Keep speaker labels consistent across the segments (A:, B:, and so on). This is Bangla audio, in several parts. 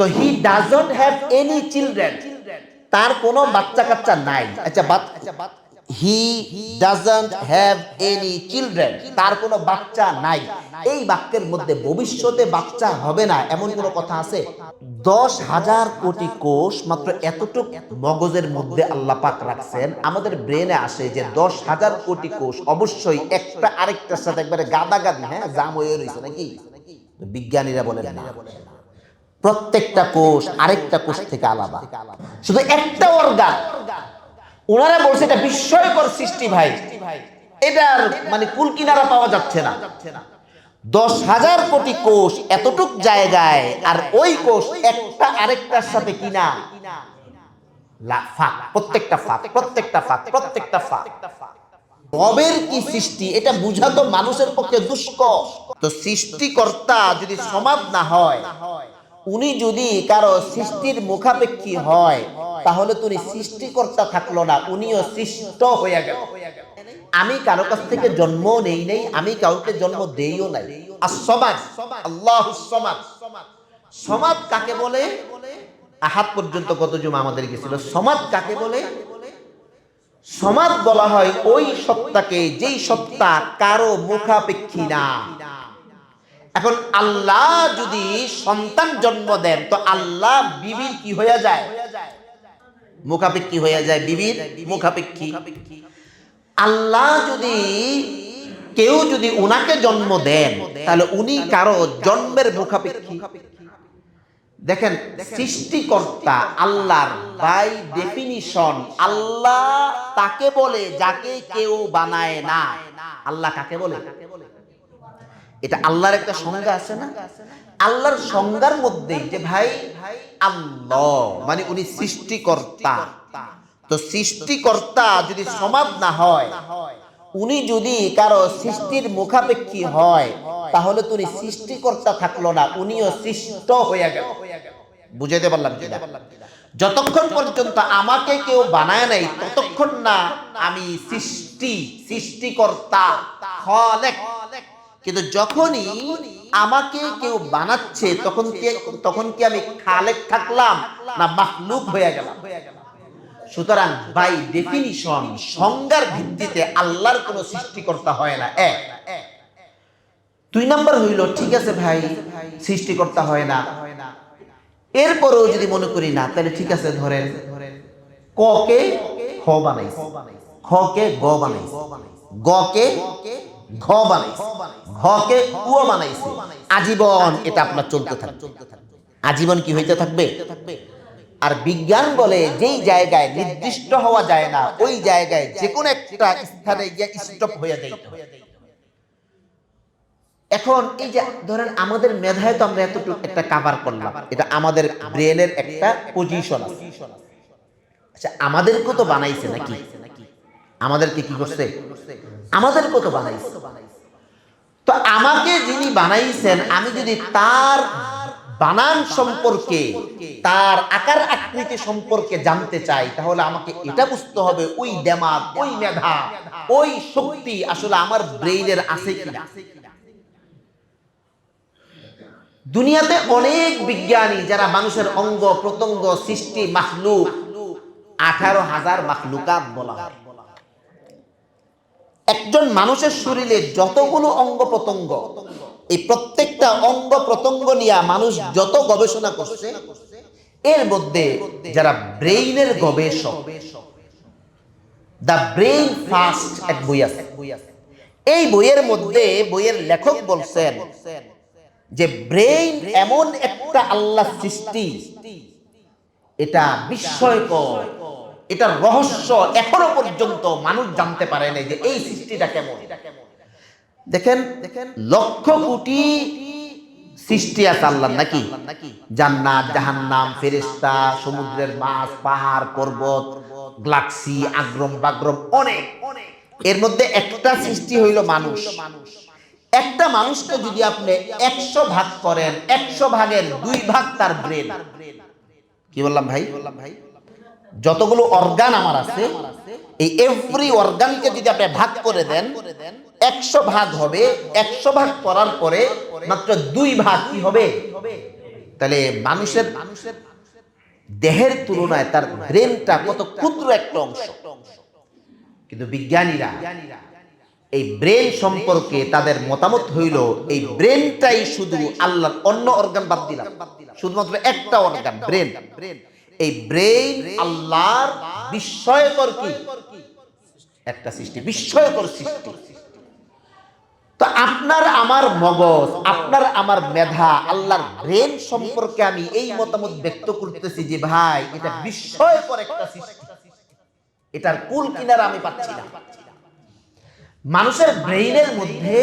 A: তো he doesn't have any children তার কোনো বাচ্চা কাচ্চা নাই। আচ্ছা he doesn't have any children তার কোনো বাচ্চা নাই। এই বাক্যের মধ্যে ভবিষ্যতে বাচ্চা হবে না, এমন কোনো কথা আছে? দশ হাজার কোটি কোষ মাত্র এতটুক মগজের মধ্যে আল্লাহ পাক রাখছেন। আমাদের ব্রেনে আসে যে দশ হাজার কোটি কোষ অবশ্যই একটা আরেকটার সাথে একবারে গাদাগাদি হ্যাঁ জাম হয়ে রয়েছে নাকি? বিজ্ঞানীরা বলেন না। প্রত্যেকটা কোষ আরেকটা কোষ থেকে আলাদা। শুধু একটা অর্গান ওনারা বলছে এটা বিস্ময়কর সৃষ্টি ভাই। এটার মানে কুল কিনারা পাওয়া যাচ্ছে না। দশ হাজার কোটি কোষ এতটুক জায়গায় আর ওই কোষ একটা আরেকটার সাথে কিনা। প্রত্যেকটা ফাঁক প্রত্যেকটা ফাঁক প্রত্যেকটা ফাঁক। রবের কি সৃষ্টি, এটা বুঝা তো মানুষের পক্ষে দুষ্কর। তো সৃষ্টিকর্তা যদি সমাজ না হয় উনি যদি কারও সৃষ্টির মুখাপেক্ষী হয়, তাহলে তুমি সৃষ্টিকর্তা থাকল না, উনিও সৃষ্ট হয়ে গেল। আমি কারও কাছ থেকে জন্ম নেই নেই, আমি কাউকে জন্ম দেইও নাই। আর সমাজ, আল্লাহ সমাজ সমাজ কাকে বলে? আহাত পর্যন্ত কত জমা আমাদের গেছিল? সমাজ কাকে বলে? সমাজ বলা হয় ওই সত্তাকে যেই সত্তা কারও মুখাপেক্ষী না। এখন আল্লাহ যদি সন্তান জন্ম দেন, তো আল্লাহ বিবির কি হয়ে যায়? মুখাপেক্ষী হয়ে যায়। বিবির মুখাপেক্ষী। আল্লাহ যদি কেউ যদি উনাকে জন্ম দেন, তাহলে উনি কারও জন্মের মুখাপেক্ষী। দেখেন, সৃষ্টিকর্তা আল্লাহর বাই ডেফিনিশন, আল্লাহ তাকে বলে, যাকে কেউ বানায় না। আল্লাহ কাকে বলে? এটা আল্লাহর একটা সংজ্ঞা আছে না? আল্লাহর সংজ্ঞার মধ্যে যে ভাই, আল্লাহ মানে উনি সৃষ্টিকর্তা। তো সৃষ্টিকর্তা যদি সমাজ না হয়, উনি যদি কারও সৃষ্টির মুখাপেক্ষী হয়, তাহলে তো উনি সৃষ্টিকর্তা থাকল না, উনিও সৃষ্ট হয়ে গেল। বুঝাইতে পারলাম কিনা? যতক্ষণ পর্যন্ত আমাকে কেউ বানায় নাই, ততক্ষণ না আমি সৃষ্টি, সৃষ্টিকর্তা, খলেক। কিন্তু যখনই আমাকে কেউ বানাচ্ছে, তখন কি তখন কি আমি খালেক থাকলাম না মাহলুক হয়ে গেলাম? সুতরাং বাই ডেফিনিশন সংজ্ঞার ভিত্তিতে আল্লাহর কোনো সৃষ্টিকর্তা হয় না। এক। দুই নাম্বার হইল, ঠিক আছে ভাই, সৃষ্টিকর্তা হয় না। এরপরেও যদি মনে করি না, তাহলে ঠিক আছে, ধরেন ককে খ বানাইছে? খকে গ বানাইছে? গকে ঘ বানাইছে। বানাইছে। আজীবন এটা আপনার চলতে থাকবে। আজীবন কি হইতে থাকবে? আর বিজ্ঞান বলে যেই জায়গায় নির্দিষ্ট হওয়া যায় না, ওই জায়গায় যে কোনো একটা স্থানে গিয়ে স্টপ হয়ে এখন এই যে ধরেন আমাদের মেধায় তো আমরা এতটুকু একটা কাভার করলাম। এটা আমাদের ব্রেনের একটা পজিশন আছে। আচ্ছা আমাদেরকে তো বানাইছে নাকি? আমাদেরকে কি করছে? আমাদেরকে তো বানাইছে? তো আমাকে যিনি বানাইছেন আমি যদি তার বানান সম্পর্কে তার আকার আকৃতি সম্পর্কে জানতে চাই তাহলে আমাকে এটা বুঝতে হবে ওই দেমাগ ওই মেধা ওই শক্তি আসলে আমার ব্রেইনের আছে কিনা? দুনিয়াতে অনেক বিজ্ঞানী যারা মানুষের অঙ্গ প্রত্যঙ্গ সৃষ্টি মাখলুক আঠারো হাজার মাখলুকাত বলা হয়। একজন মানুষের শরীরে যতগুলো অঙ্গ প্রত্যঙ্গ, এই প্রত্যেকটা অঙ্গ প্রত্যঙ্গ নিয়ে মানুষ যত গবেষণা করছে, এর মধ্যে যারা ব্রেইনের গবেষক, দ্য ব্রেইন ফাস্ট এক বই আছে। এই বইয়ের মধ্যে বইয়ের লেখক বলছেন যে ব্রেইন এমন একটা আল্লাহ সৃষ্টি, এটা বিস্ময়কর। এটার রহস্য এখনও পর্যন্ত মানুষ জানতে পারে নাই যে এই সৃষ্টিটা কেমন। দেখেন দেখেন, লক্ষ কোটি সৃষ্টি আছে আল্লাহ নাকি? জান্নাত, জাহান্নাম, ফেরেশতা, সমুদ্রের মাছ, পাহাড়, পর্বত, গ্লাক্সি, আগ্রম, বাগ্রম, অনেক। এর মধ্যে একটা সৃষ্টি হইল মানুষ। একটা মানুষকে যদি আপনি একশো ভাগ করেন, একশো ভাগের দুই ভাগ তার ব্রেন। কি বললাম ভাই বললাম ভাই? যতগুলো অর্গান আমার আছে, এই এভরি অর্গানকে যদি আপনি ভাগ করে দেন, একশো ভাগ হবে, একশো ভাগ করার পরে মাত্র দুই ভাগ কি হবে? তাহলে মানুষের মানুষের দেহের তুলনায় তার ব্রেনটা কত ক্ষুদ্র একটা অংশ। কিন্তু বিজ্ঞানীরা, এই ব্রেন সম্পর্কে তাদের মতামত হইল, এই ব্রেনটাই শুধু আল্লাহর অন্য অর্গান বাদ দিলাম। শুধুমাত্র একটা অর্গান ব্রেন এই ব্রেইন আল্লাহর বিস্ময়কর কি? একটা সৃষ্টি, বিস্ময়কর সৃষ্টি। তো আপনার আমার মগজ, আপনার আমার মেধা, আল্লাহর ব্রেন সম্পর্কে আমি এই মতামত ব্যক্ত করতেছি যে ভাই, এটা বিস্ময়কর একটা সৃষ্টি। এটার কুল কিনারা আমি পাচ্ছি না। মানুষের ব্রেইনের মধ্যে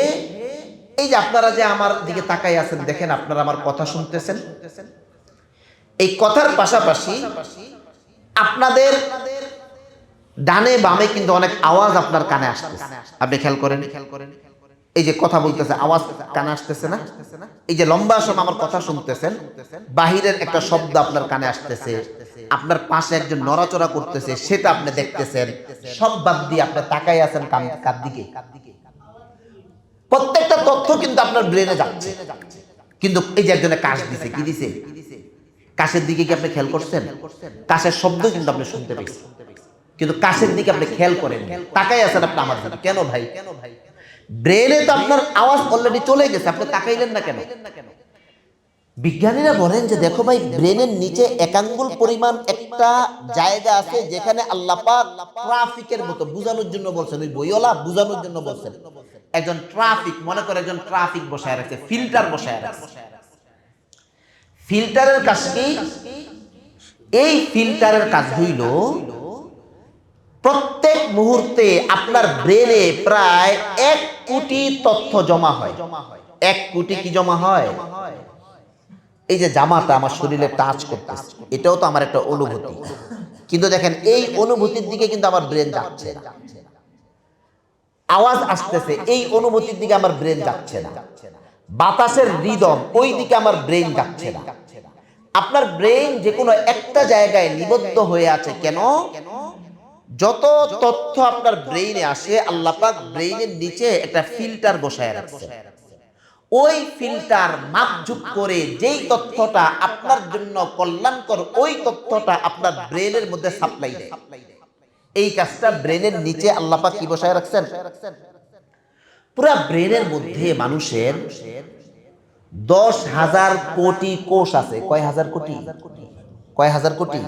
A: এই যে আপনারা যে আমার দিকে তাকাই আছেন, দেখেন আপনারা আমার কথা শুনতেছেন। এই কথার পাশাপাশি আপনাদের ডানে বামে কিন্তু অনেক আওয়াজ আপনার কানে আসতেছে। আপনি খেয়াল করেন? এই যে কথা বলতেছে, আওয়াজ কানে আসতেছে না? এই যে লম্বা সময় আমার কথা শুনতেছেন, বাহিরের একটা শব্দ আপনার কানে আসতেছে। আপনার পাশে একজন নড়াচড়া করতেছে, সেটা আপনি দেখতেছেন। সব বাদ দিয়ে আপনি তাকাই আছেন কার দিকে? প্রত্যেকটা তথ্য কিন্তু আপনার ব্রেনে যাচ্ছে। কিন্তু এই যে একজনে কাশ দিছে, কি দিছে? কাশের দিকে কি আপনি খেয়াল করছেন? কাশের শব্দ কিন্তু আপনি শুনতে পেয়েছেন। কিন্তু কাশের দিকে আপনি খেয়াল করেন তাকাই আছেন আপনি আমার দিকে। কেন ভাই? কেন ভাই ব্রেনে তো আপনার আওয়াজ অলরেডি চলে গেছে। আপনি তাকাইলেন না কেন? বিজ্ঞানীরা বলেন যে, দেখো ভাই, ব্রেনের নিচে একাঙ্গুল পরিমাণ একটা জায়গা আছে যেখানে আল্লাহ ট্রাফিকের মতো বুঝানোর জন্য বলছেন। ওই বইওয়ালা বুঝানোর জন্য বলছেন। একজন ট্রাফিক, মনে করে একজন ট্রাফিক বসায় রাখছে, ফিল্টার বসায় রাখছে। ফিল্টারের কাজ কি? এই ফিল্টারের কাজ হইল, প্রত্যেক মুহূর্তে আপনার ব্রেনে প্রায় এক কোটি তথ্য জমা হয়। এক কোটি কি জমা হয়? এই যে জামাটা আমার শরীরে টাচ করতেছে, এটাও তো আমার একটা অনুভূতি। কিন্তু দেখেন, এই অনুভূতির দিকে কিন্তু আমার ব্রেন যাচ্ছে না। আওয়াজ আসতেছে, এই অনুভূতির দিকে আমার ব্রেন যাচ্ছে না। বাতাসের রিদম ওই দিকে আমার ব্রেন যাচ্ছে না। আপনার ব্রেন যে কোনো একটা জায়গায় নিবদ্ধ হয়ে আছে কেন? যত তথ্য আপনার ব্রেইনে আসে, আল্লাহ পাক ব্রেইনের নিচে একটা ফিল্টার বসায় রাখছে। ওই ফিল্টার মাপঝুপ করে যেই তথ্যটা আপনার জন্য কল্যাণকর, ওই তথ্যটা আপনার ব্রেনের মধ্যে সাপ্লাই দেয়। এই কাজটা ব্রেনের নিচে আল্লাহ পাক কি বসায় রাখছেন? পুরা ব্রেনের মধ্যে মানুষের দশ হাজার কোটি কোষ আছে। কয় হাজার কোটি? কয় হাজার কোটি?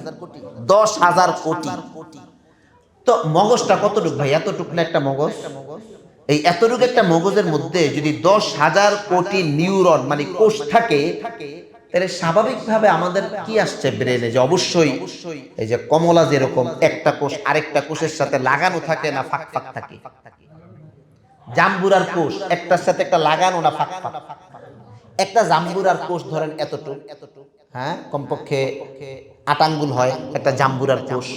A: দশ হাজার কোটি। তো মগজটা কতটুক ভাই? এতটুক না একটা মগজ? এই এতটুকু একটা মগজের মধ্যে যদি দশ হাজার কোটি নিউরন মানে কোষ থাকে, তাহলে স্বাভাবিকভাবে আমাদের কি আসছে ব্রেনে? যে অবশ্যই এই যে কমলা যেরকম একটা কোষ আরেকটা কোষের সাথে লাগানো থাকে না, ফাঁক ফাঁক থাকে। জাম্বুরার কোষ, একটার সাথে একটা লাগানো না ফাঁক একটা জাম্বুরার কোষ ধরেন এতটুক হ্যাঁ কমপক্ষে আটাঙ্গুল হয় একটা জাম্বুরার কোষ।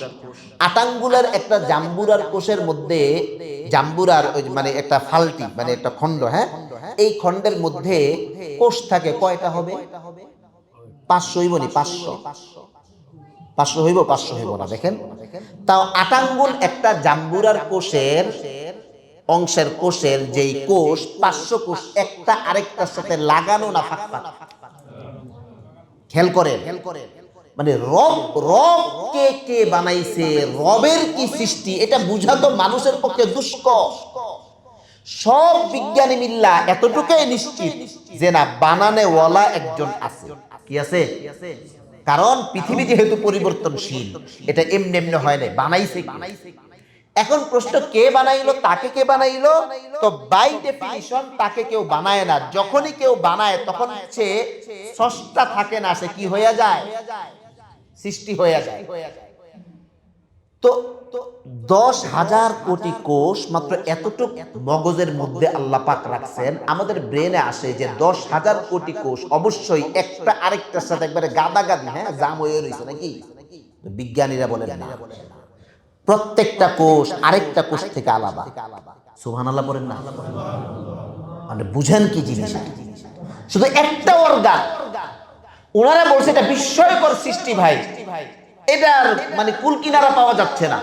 A: আটাঙ্গুলের একটা জাম্বুরার কোষের মধ্যে জাম্বুরার ওই মানে একটা ফালটি মানে একটা খণ্ড হ্যাঁ এই খণ্ডের মধ্যে কোষ থাকে কয়টা হবে? পাঁচশো হইব নি? পাঁচশো। পাঁচশো হইব পাঁচশো হইব না, দেখেন। তাও আটাঙ্গুল একটা জাম্বুরার কোষের অংশের কোষের যেই কোষ পাঁচশো কোষ, একটা আরেকটার সাথে লাগানো না ফাঁক ফাঁক। খেয়াল করেন খেয়াল করেন মানে রব রব কে কে বানাইছে, রবের কি সৃষ্টি, এটা বুঝা তো মানুষের পক্ষে দুষ্কর। সব বিজ্ঞানী মিল্লা এতটুকুই নিশ্চিত যে না, বানানে ওয়ালা একজন আছে। কি আছে? কারণ পৃথিবী যেহেতু পরিবর্তনশীল, এটা এমনি এমনি হয় না বানাইছে বানাইছে এখন প্রশ্ন কে বানাইলো তাকে কে বানাইলো? তো বাই ডেফিনিশন তাকে কেউ বানায় না। যখনই কেউ বানায় তখন সে সষ্টা থাকে না সে কি হয়ে যায়? সৃষ্টি হয়ে যায়। তো দশ হাজার কোটি কোষ মাত্র এতটুক মগজের মধ্যে আল্লাহ পাক রাখছেন। আমাদের ব্রেনে আসে যে দশ হাজার কোটি কোষ। অবশ্যই একটা আরেকটার সাথে একবারে গাদাগাদি হ্যাঁ জাম হয়ে রয়েছে নাকি? বিজ্ঞানীরা বলেন না। প্রত্যেকটা কোষ, আরেকটা কোষ থেকে আলাদা। সুহান আল্লাহ বলেন না? মানে বুঝেন কি জিনিস? শুধু একটা অর্গান। ওনারা বলছে এটা বিস্ময়কর সৃষ্টি ভাই। এটার মানে কুল কিনারা পাওয়া যাচ্ছে না।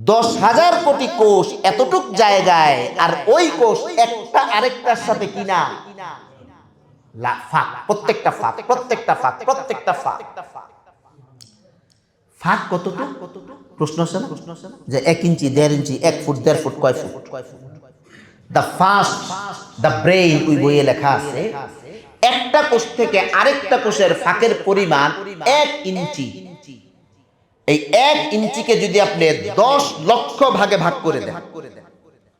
A: দশ হাজার কোটি কোষ এতটুক জায়গায় আর ওই কোষ একটা আরেকটার সাথে কিনা? ফাঁক। প্রত্যেকটা ফাঁক প্রত্যেকটা ফাঁক প্রত্যেকটা ফাঁক। ফাঁক কতটুকু? প্রশ্ন আছে না? যে এক ইঞ্চি দেড় ইঞ্চি এক ফুট দেড় ফুট কয় foot? The first the brain ওই বইয়ে লেখা আছে একটা কোষ থেকে আরেকটা কোষের ফাঁকের পরিমাণ এক ইঞ্চি। এই এক ইঞ্চিকে যদি আপনি দশ লক্ষ ভাগে ভাগ করে দেন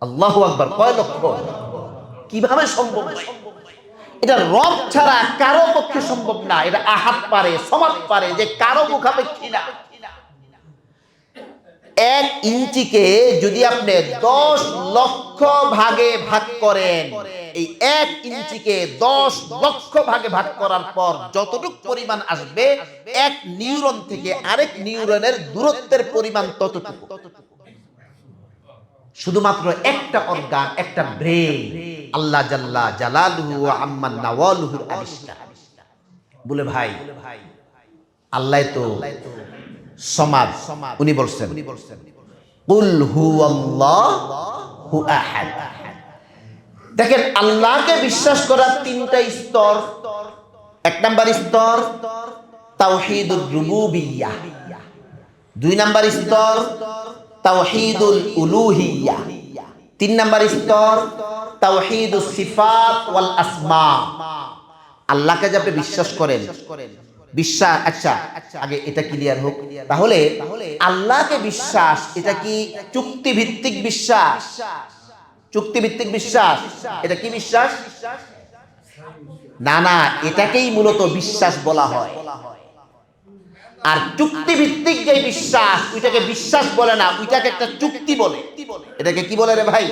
A: আল্লাহ আকবার কয় লক্ষ? কীভাবে সম্ভব এটা রব ছাড়া কারও পক্ষে সম্ভব না এটা আহাত পারে সমাজ পারে যে কারও মুখাপেক্ষী না। এক ইঞ্চিকে যদি আপনি দশ লক্ষ ভাগে ভাগ করেন, এই এক ইঞ্চিকে দশ লক্ষ ভাগে ভাগ করার পর যতটুক পরিমাণ আসবে, এক নিউরন থেকে আরেক নিউরনের দূরত্বের পরিমাণ ততটুকু। শুধুমাত্র একটা অর্গান একটা ব্রেন আল্লাহ জাল্লা জালালুহু আম্মান নাওয়ালুহুর আবিষ্কার। বলে ভাই, আল্লাহ তো সমাজ উনি বলছেন, কুল হু হু আহাদ। দেখেন, আল্লাহকে বিশ্বাস করার তিনটা স্তর। এক নাম্বার স্তর, তাওহীদুর রুবুবিyyah দুই নাম্বার স্তর, তাওহীদুল উলুহিyyah তিন নাম্বার স্তর, তাওহীদুস সিফাত ওয়াল আসমা। আল্লাহকে যে আপনি বিশ্বাস করেন বিশ্বাস আচ্ছা আগে এটা ক্লিয়ার হোক। তাহলে আল্লাহকে বিশ্বাস, এটা কি চুক্তি ভিত্তিক বিশ্বাস? চুক্তি ভিত্তিক বিশ্বাস, এটা কি বিশ্বাস? না না, এটাকেই মূলত বিশ্বাস বলা হয়। আর চুক্তি ভিত্তিক যে বিশ্বাস, ওইটাকে বিশ্বাস বলে না, ওইটাকে একটা চুক্তি বলে। এটাকে কি বলে রে ভাই?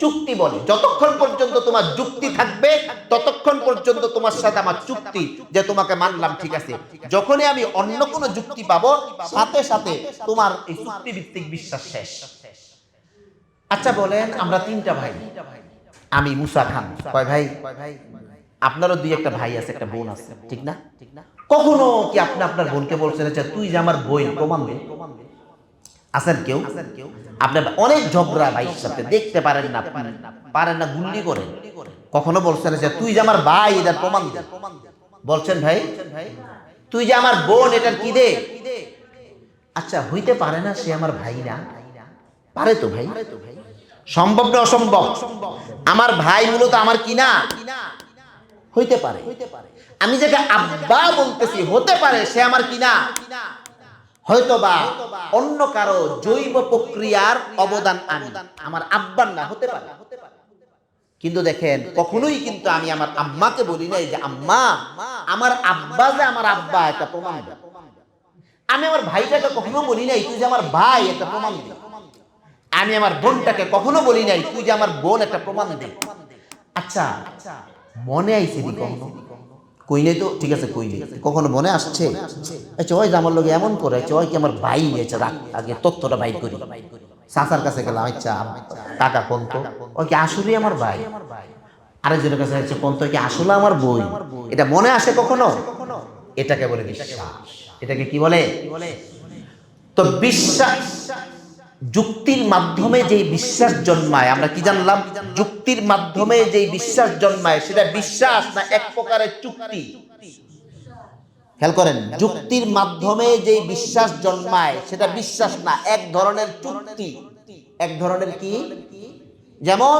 A: চুক্তি বলে। যতক্ষণ পর্যন্ত তোমার যুক্তি থাকবে, ততক্ষণ পর্যন্ত তোমার সাথে আমার চুক্তি যে তোমাকে মানলাম ঠিক আছে। যখনই আমি অন্য কোনো যুক্তি পাবো, সাথে সাথে তোমার এই চুক্তি ভিত্তিক বিশ্বাস শেষ। আচ্ছা বলেন, আমরা তিনটা ভাই। আমি মুসা খান। কয় ভাই? আপনারও দুই একটা ভাই আছে, একটা বোন আছে, ঠিক না? কখনো কি আপনি আপনার বোনকে বলছেন আচ্ছা তুই যে আমার বই, প্রমাণ দে। আছেন কেউ? আপনার অনেক ঝগড়া ভাইয়ের সাথে দেখতে পারেন না পারেন না গুল্লি করেন। কখনো বলছেন যে, তুই যে আমার ভাই, এটার প্রমাণ দে। বলছেন ভাই, তুই যে আমার বোন, এটার কি দে? আচ্ছা হইতে পারে না সে আমার ভাই না? পারে তো ভাই। সম্ভব না অসম্ভব? আমার ভাই মূলত আমার কি না? হইতে পারে। আমি যেটা আব্বা বলতেছি, হতে পারে সে আমার কি না? হয়তোবা অন্য কারও জৈব প্রক্রিয়ার অবদান আমি। আমার আব্বার না হতে পারে। কিন্তু দেখেন কখনোই কিন্তু আমি আমার আম্মাকে বলি নাই যে আম্মা আমার আব্বা যে আমার আব্বা এটা প্রমাণ। আমি আমার ভাইটাকে কখনো বলি নাই তুই যে আমার ভাই একটা প্রমাণ দে। আমি আমার বোনটাকে কখনো বলি নাই তুই যে আমার বোন একটা প্রমাণ দে। আচ্ছা মনে আইছে কখনো? কই নাই তো, ঠিক আছে কই নেই কখনো মনে আসছে? আচ্ছা ওই যে আমার লোক এমন করে আচ্ছা ওই কি আমার ভাই? নিয়েছে রাখ, আগে তথ্যটা বাইর করি। চাচার কাছে গেলাম আচ্ছা কাকা কোন তো। ওই কি আসলে আমার ভাই? আরেকজনের কাছে হচ্ছে কোন তো কি আসলে আমার বই? এটা মনে আসে কখনো? এটাকে বলে বিশ্বাস এটাকে কি বলে? তো বিশ্বাস যুক্তির মাধ্যমে যে বিশ্বাস জন্মায়, আমরা কি জানলাম? যুক্তির মাধ্যমে যে বিশ্বাস জন্মায়, সেটা বিশ্বাস না এক প্রকারের চুক্তি? খেয়াল করেন, যুক্তির মাধ্যমে যে বিশ্বাস জন্মায়, সেটা বিশ্বাস না, এক ধরনের চুক্তি। এক ধরনের কি? যেমন,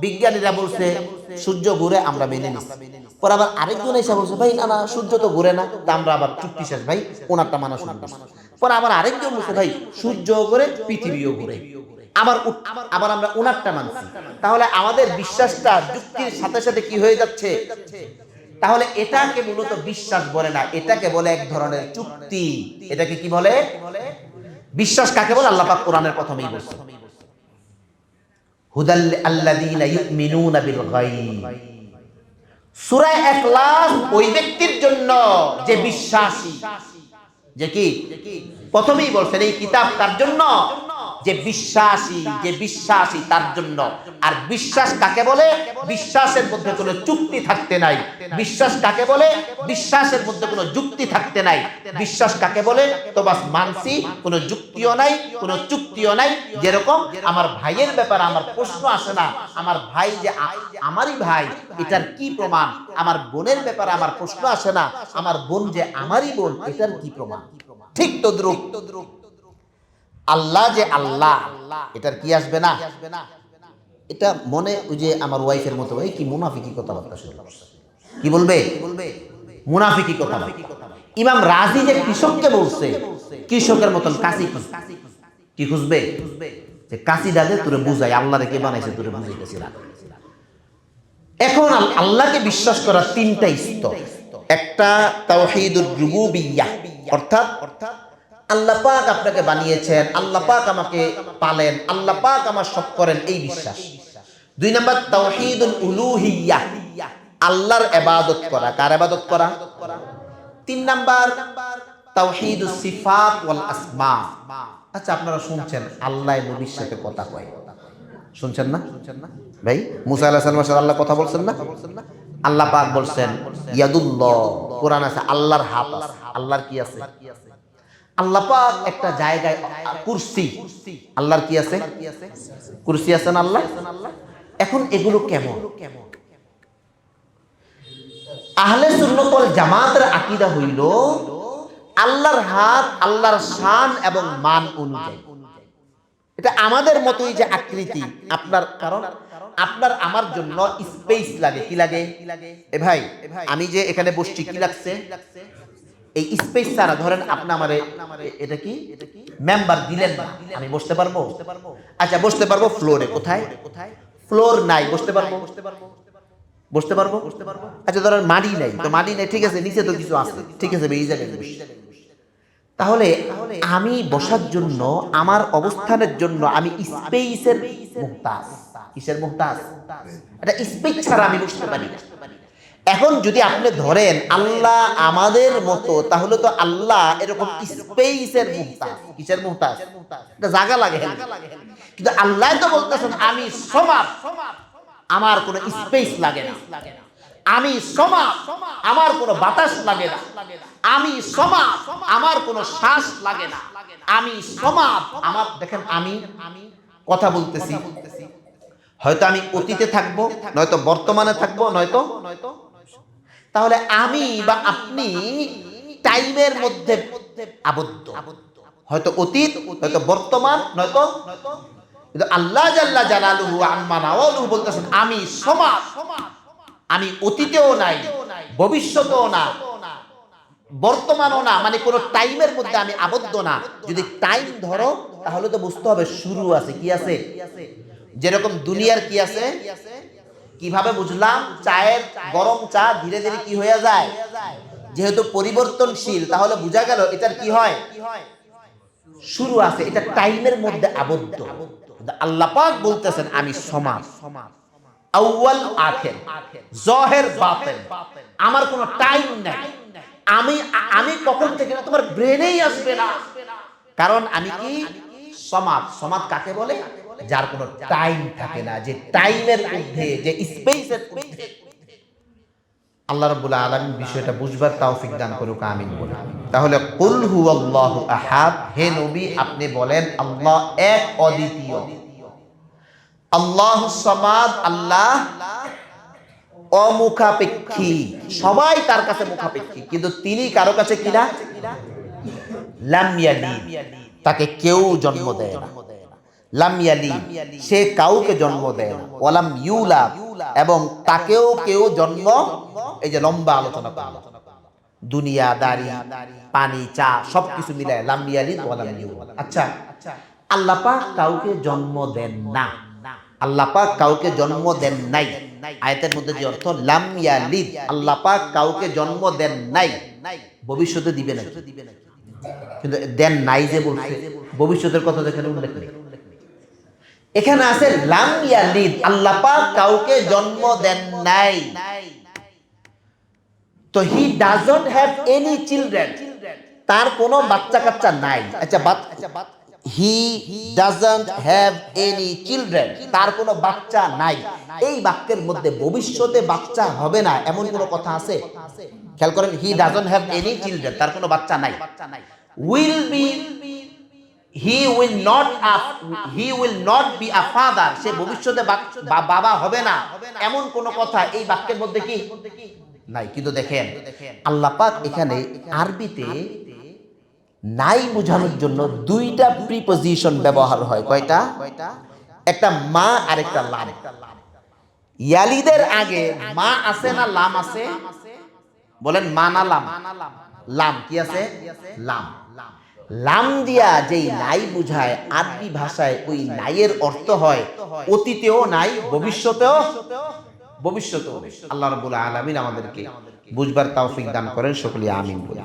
A: বিজ্ঞানীরা বলছে, সূর্য ঘুরে আমরা মেনে নিচ্ছি। পর আবার আরেকজন এসে বলছে, ভাই, না না, সূর্য তো ঘুরে না। তা আমরা আবার চুক্তি শেষ, ভাই, ওনারটা মানা শুরু। পর আবার আরেকজন বলছে, ভাই, সূর্য ঘুরে, পৃথিবীও ঘুরে। আবার আবার আমরা ওনারটা মানছি। তাহলে আমাদের বিশ্বাসটা যুক্তির সাথে সাথে কি হয়ে যাচ্ছে? তাহলে এটাকে মূলত বিশ্বাস বলে না, এটাকে বলে এক ধরনের চুক্তি। এটাকে কি বলে? বিশ্বাস কাকে বলে? আল্লাহ পাক কোরআনের প্রথমেই বলছে। হুদাল আল্লাযীনা ইউমিনুনা বিল গায়ব। সূরা ইখলাস ওই ব্যক্তির জন্য যে বিশ্বাসী। যে কি? প্রথমেই বলছেন, এই কিতাব তার জন্য। যে বিশ্বাসী যে বিশ্বাসী তার জন্য। আর বিশ্বাস কাকে বলে? বিশ্বাসের মধ্যে কোনো চুক্তি থাকতে নাই। বিশ্বাস কাকে বলে? বিশ্বাসের মধ্যে কোনো যুক্তি থাকতে নাই। বিশ্বাস কাকে বলে? তো বাস মানসি, কোনো যুক্তিও নাই, কোনো চুক্তিও নাই। যেরকম আমার ভাইয়ের ব্যাপারে আমার প্রশ্ন আসে না, আমার ভাই যে আমারই ভাই, এটার কি প্রমাণ? আমার বোনের ব্যাপারে আমার প্রশ্ন আসে না, আমার বোন যে আমারই বোন, এটার কি প্রমাণ? ঠিক তো তদ্রুপ। আল্লাহ যে আল্লাহ, এটার কি আসবে না? এটা মনে ওই যে আমার ওয়াইফের মতো কি মুনাফিকি কথাবার্তা শুনলাম? কি বলবে? বলবে মুনাফিকি কথা ইমাম রাজি যে কৃষককে বলছে, কৃষকের মতন কাশি কি খুঁজবে? যে কাশি দাদে তোরে বুঝাই আল্লাহ রেখে বানাইছে তোরে বুঝাইতেছি না। এখন আল্লাহকে বিশ্বাস করার তিনটা স্তর। একটা তাওহীদুর রুবুবিyyah অর্থাৎ অর্থাৎ আল্লাহ পাক আপনাকে বানিয়েছেন, আল্লাহ পাক আমাকে পালেন, আল্লাহ পাক আমার সব করেন, এই বিশ্বাস। দুই নাম্বার, তাওহীদুল উলুহিyyah আল্লাহর ইবাদত করা। কার ইবাদত করা? তিন নাম্বার, তাওহীদুস সিফাত ওয়াল আসমা। আচ্ছা আপনারা শুনছেন, আল্লাহ নবীর সাথে কথা কয়। শুনছেন না? শুনছেন না ভাই, মুসা আলাহ সাল্লামের সাথে আল্লাহ কথা বলছেন না? আল্লাহ পাক বলছেন, ইয়াদুল্লাহ, কোরআন আছে, আল্লাহর হাত আছে। আল্লাহর কি আছে? আল্লাহ পাক একটা জায়গায়, কুরসি। আল্লাহর কি আছে? কুরসি আছে না আল্লাহ? এখন এগুলো কেমন? আহলে সুন্নত ওয়াল জামাতের আকীদা হইল, আল্লাহর হাত, আল্লাহর শান এবং মান অনুযায়ী। এটা আমাদের মতোই যে আকৃতি, আপনার কারণ, আপনার আমার জন্য স্পেস লাগে। কি লাগে? এ ভাই, আমি যে এখানে বসছি, কি লাগছে? এই স্পেস ছাড়া ধরেন আপনি আমারে এটা কি? মেম্বার দিলেন না। আমি বসতে পারব? আচ্ছা বসতে পারব ফ্লোরে কোথায়? কোথায় ফ্লোর নাই। বসতে পারব? বসতে পারব? বসতে পারব বসতে পারব আচ্ছা ধরেন মাটি নাই। তো মাটি নাই, ঠিক আছে, নিচে তো কিছু আছে। ঠিক আছে এই জায়গায় তাহলে আমি বসার জন্য, আমার অবস্থানের জন্য আমি স্পেসের মুহতাজ কিসের মুহতাজ এটা স্পেস ছাড়া আমি বসতে পারি। এখন যদি আপনি ধরেন আল্লাহ আমাদের মতো, তাহলে তো আল্লাহ এরকম স্পেসের মুহতাজ কিসের মুহতাজ এটা জায়গা লাগে কিন্তু আল্লাহ তো বলতেছেন, আমি সমান আমার কোনো স্পেস লাগে না। আমি সমান আমার কোনো বাতাস লাগে না। আমি সমান আমার কোনো শ্বাস লাগে না। আমি সমান আমার দেখেন, আমি আমি কথা বলতেছি। হয়তো আমি অতীতে থাকব, নয়তো বর্তমানে থাকব নয়তো নয়তো তাহলে আমি বা আপনি টাইমের মধ্যে আবদ্ধ। হয়তো অতীত, হয়তো বর্তমান, নয়তো কিন্তু আল্লাহ জাল্লা জালালুহু আম্মা নাওয়ালুহু বলতেছেন, আমি সমান। আমি অতীতেও নাই, ভবিষ্যতেও না, বর্তমানও না মানে কোনো টাইমের মধ্যে আমি আবদ্ধ না। যদি টাইম ধরো, তাহলে তো বুঝতে হবে শুরু আছে, কি আছে? যেরকম দুনিয়ার কি আছে? কীভাবে বুঝলাম? চায়ের গরম চা ধীরে ধীরে কি হয়ে যায়? যেহেতু পরিবর্তনশীল, তাহলে বোঝা গেল এটার কি হয়? শুরু আছে, এটা টাইমের মধ্যে আবদ্ধ। আল্লাহ পাক বলতেছেন, আমি সমান আউয়াল আখের, জহের বাতেন। আমার কোনো টাইম নাই। আমি আমি কখন থেকে তোমার ব্রেনেই আসবে না। কারণ আমি কি? সমাজ সমাজ কাকে বলে? যার কোনো টাইম থাকে না, যে টাইমের মধ্যে, যে স্পেসের আল্লাহ রাব্বুল আলামিন বিষয়টা বুঝবার তৌফিক দান করুক, আমিন বলে। তাহলে কুল হুয়াল্লাহু আহাদ, হে নবী, আপনি বলেন, আল্লাহ এক অদ্বিতীয়। আল্লাহ অমুখাপেক্ষী। সবাই তার কাছে মুখাপেক্ষী, কিন্তু তিনি কারও কাছে কিনা তাকে কেউ জন্ম দেয় না। লাম ইয়ালিদ সে কাউকে জন্ম দেয় না। ওয়ালাম ইউলাদ এবং তাকেও কেউ জন্ম এই যে লম্বা আলোচনা দুনিয়া, দাড়ি, পানি, চা, সবকিছু মিলায় লাম ইয়ালিদ ওয়ালাম ইউলাদ আচ্ছা আল্লাহ পাক কাউকে জন্ম দেন না। আল্লাহ পাক কাউকে জন্ম দেন নাই। আয়াতের মধ্যে যে অর্থ লাম ইয়ালিদ আল্লাহ পাক কাউকে জন্ম দেন নাই। ভবিষ্যতে দিবে না কিন্তু দেন নাই যে বলছে, ভবিষ্যতের কথা যেখানে উল্লেখ নেই। এখানে আছে, লাম ইয়ালিদ, আল্লাহ পাক কাউকে জন্ম দেন নাই। তো he doesn't have any children. তার কোনো বাচ্চা কাচ্চা নাই। আচ্ছা বাচ্চা he doesn't have any children. তার কোনো বাচ্চা নাই। এই বাক্যের মধ্যে ভবিষ্যতে বাচ্চা হবে না, এমন কোনো কথা আছে? খেয়াল করেন, he doesn't have any children, তার কোনো বাচ্চা নাই। Will be he will not he will not be a father সে ভবিষ্যতে বাবা হবে না। এমন কোন কথা এই বাক্যের মধ্যে কি? নাই। কিন্তু দেখেন, আল্লাহ পাক এখানে আরবিতে নাই বোঝানোর জন্য দুইটা প্রিপোজিশন ব্যবহার হয়। কয়টা? একটা মা আর একটা লাম। ইয়ালিদের আগে মা আছে না লাম আছে? বলেন মা না লাম। লাম কি আছে? লাম। লাম দিয়া যেই নাই বুঝায়, আরবি ভাষায় ওই নাইয়ের অর্থ হয়, অতীতেও নাই, ভবিষ্যতেও ভবিষ্যতেও আল্লাহ রাব্বুল আলামিন আমাদেরকে বুঝবার তৌফিক দান করেন সকলে আমিন বলি।